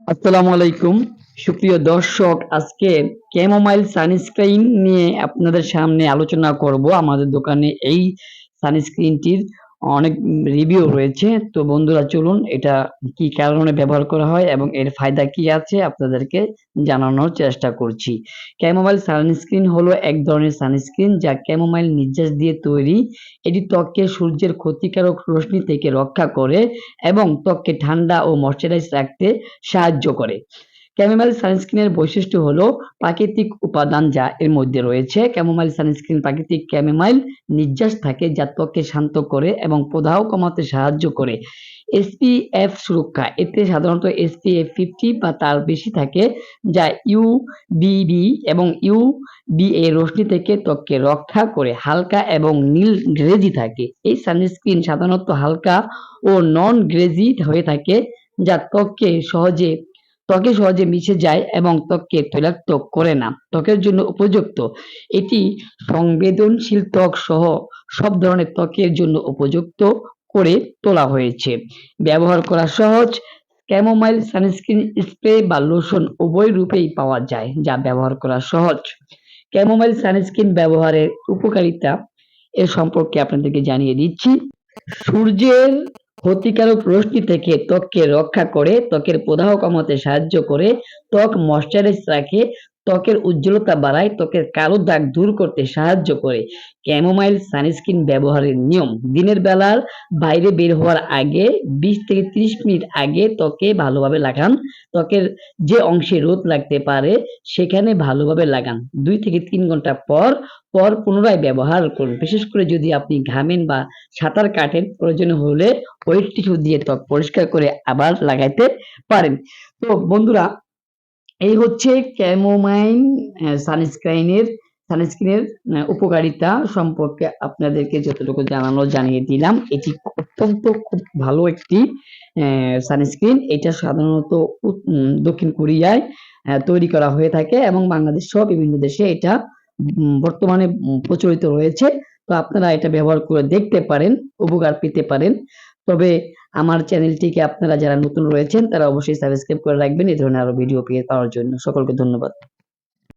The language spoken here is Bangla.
আসসালামু আলাইকুম। সুপ্রিয় দর্শক, আজকে ক্যামোমাইল সানস্ক্রিন নিয়ে আপনাদের সামনে আলোচনা করব। আমাদের দোকানে এই সানস্ক্রিনটির অনেক রিভিউ রয়েছে। তো বন্ধুরা, চলুন এটা কি কারণে ব্যবহার করা হয় এবং এর ফায়দা কি আছে আপনাদেরকে জানানোর চেষ্টা করছি। ক্যামোমাইল সানস্ক্রিন হলো এক ধরনের সানস্ক্রিন যা ক্যামোমাইল নির্যাস দিয়ে তৈরি। এটি ত্বককে সূর্যের ক্ষতিকারক রশ্মি থেকে রক্ষা করে এবং ত্বককে ঠান্ডা ও ময়শ্চারাইজ রাখতে সাহায্য করে। ক্যামোমাইল সানস্ক্রিনের বৈশিষ্ট্য হলো প্রাকৃতিক উপাদান যা এর মধ্যে রয়েছে। ক্যামোমাইল সানস্ক্রিন প্রাকৃতিক ক্যামোমাইল নির্যাস থাকে, যা ত্বককে শান্ত করে এবং প্রদাহ কমাতে সাহায্য করে। এসপিএফ সুরক্ষা, এতে সাধারণত এসপিএফ ফিফটি বা তার বেশি থাকে, যা ইউভিবি এবং ইউবিএ রশ্মি থেকে ত্বককে রক্ষা করে, হালকা এবং নীল গ্রেজি থাকে। এই সানস্ক্রিন সাধারণত হালকা ও নন গ্রেজি হয়ে থাকে, যা ত্বককে সহজে ত্বকে সহজে মিশে যায় এবং ত্বককে তৈলাক্ত করে না। ত্বকের জন্য উপযুক্ত। এটি সংবেদনশীল ত্বক সহ সব ধরনের ত্বকের জন্য উপযুক্ত করে তোলা হয়েছে। ব্যবহার করা সহজ। ক্যামোমাইল সানস্ক্রিন স্প্রে বা লোশন উভয় রূপেই পাওয়া যায়, যা ব্যবহার করা সহজ। ক্যামোমাইল সানস্ক্রিন ব্যবহারের উপকারিতা এর সম্পর্কে আপনাদেরকে জানিয়ে দিচ্ছি। সূর্যের ক্ষতিকারক রশ্মি থেকে ত্বককে রক্ষা করে ত্বকের প্রদাহ কমাতে সাহায্য করে ত্বক ময়শ্চারাইজ রাখে ত্বকের উজ্জ্বলতা বাড়ায়, ত্বকের কালো দাগ দূর করতে সাহায্য করে। ক্যামোমাইল সানস্ক্রিন ব্যবহারের নিয়ম। দিনের বেলার বাইরে বের হওয়ার আগে বিশ থেকে ত্রিশ মিনিট আগে ত্বকে ভালোভাবে লাগান। ত্বকের যে অংশে রোদ লাগতে পারে, সেখানে ভালোভাবে লাগান। দুই থেকে তিন ঘণ্টা পর পর পুনরায় ব্যবহার করুন। বিশেষ করে যদি আপনি ঘামেন বা সাঁতার কাটেন প্রয়োজন হলে ওয়েট টিস্যু দিয়ে ত্বক পরিষ্কার করে আবার লাগাইতে পারেন। তো বন্ধুরা এই হচ্ছে ক্যামোমাইন সানস্ক্রাইনের সানস্ক্রিনের উপকারিতা সম্পর্কে আপনাদেরকে যতটুকু জানানো জানিয়ে দিলাম। এটি অত্যন্ত খুব ভালো একটি সানস্ক্রিন। এটা সাধারণত দক্ষিণ কোরিয়ায় তৈরি করা হয়ে থাকে এবং বাংলাদেশ সহ বিভিন্ন দেশে এটা বর্তমানে প্রচলিত রয়েছে। তো আপনারা এটা ব্যবহার করে দেখতে পারেন, উপকার পেতে পারেন। তবে আমার চ্যানেলটিকে আপনারা যারা নতুন রয়েছেন, তারা অবশ্যই সাবস্ক্রাইব করে রাখবেন। এই ধরনের আরও ভিডিও পেয়ে পাওয়ার জন্য সকলকে ধন্যবাদ।